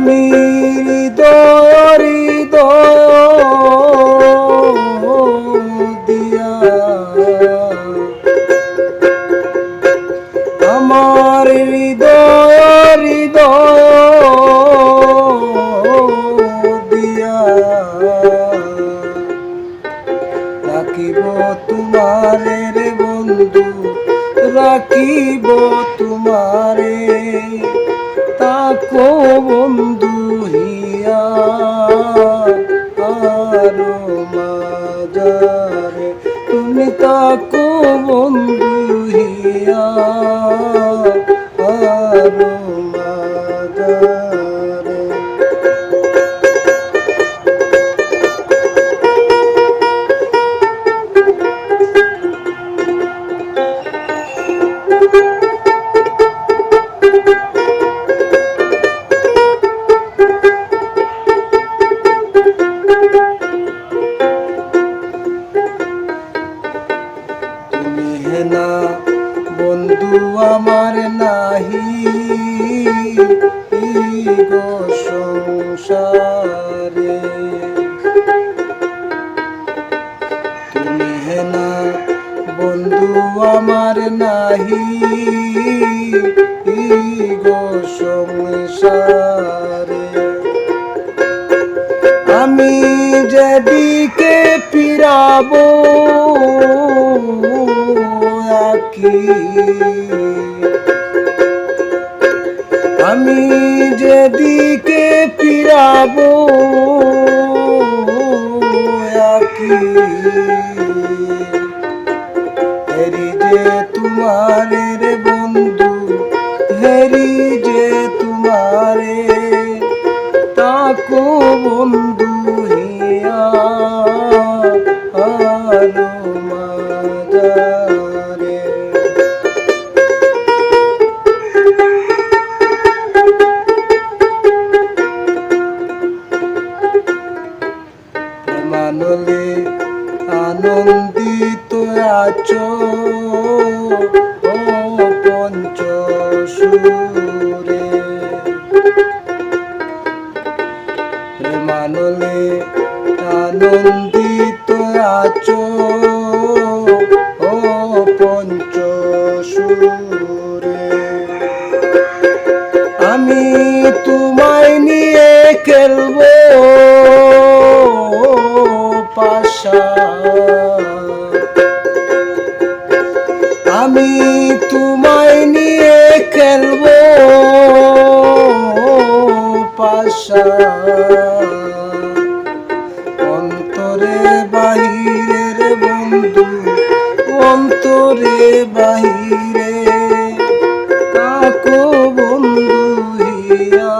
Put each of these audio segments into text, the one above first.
আমি দরি দিয়া। আমার হৃদয় দিয়া। রাখিব তোমারে রে বন্ধু রাখিব তোমারে। তাকো বন্ধু হিয়া আরও মাজারে। তুমি তাকো বন্ধু হিয়া আরও নাহি। গো সংসারে। তুমি হেনা বন্ধু আমার নাহি। গো সংসারে। আমি যেদিকে ফিরাবো আকি আমি যেদিকে ফিরাব তোমারে রে আছো ও পঞ্চ সুরে মানলে আনন্দিত আছো ও পঞ্চ সুরে আমি তোমায় নিয়ে খেলব আমি তোমায় নিয়ে খেলব পাশা। অন্তরে বাহিরের বন্ধু অন্তরে বাহিরে কাকো বন্ধু হিয়া।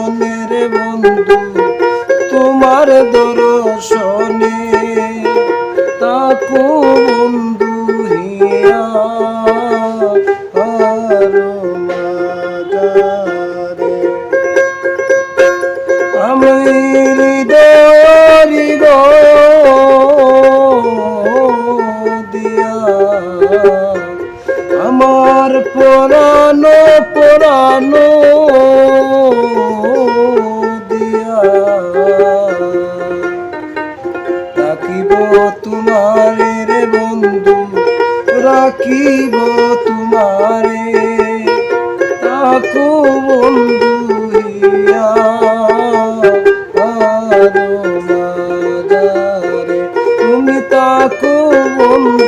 দর্শনের বন্ধু তোমার দর্শনে তাকো বন্ধু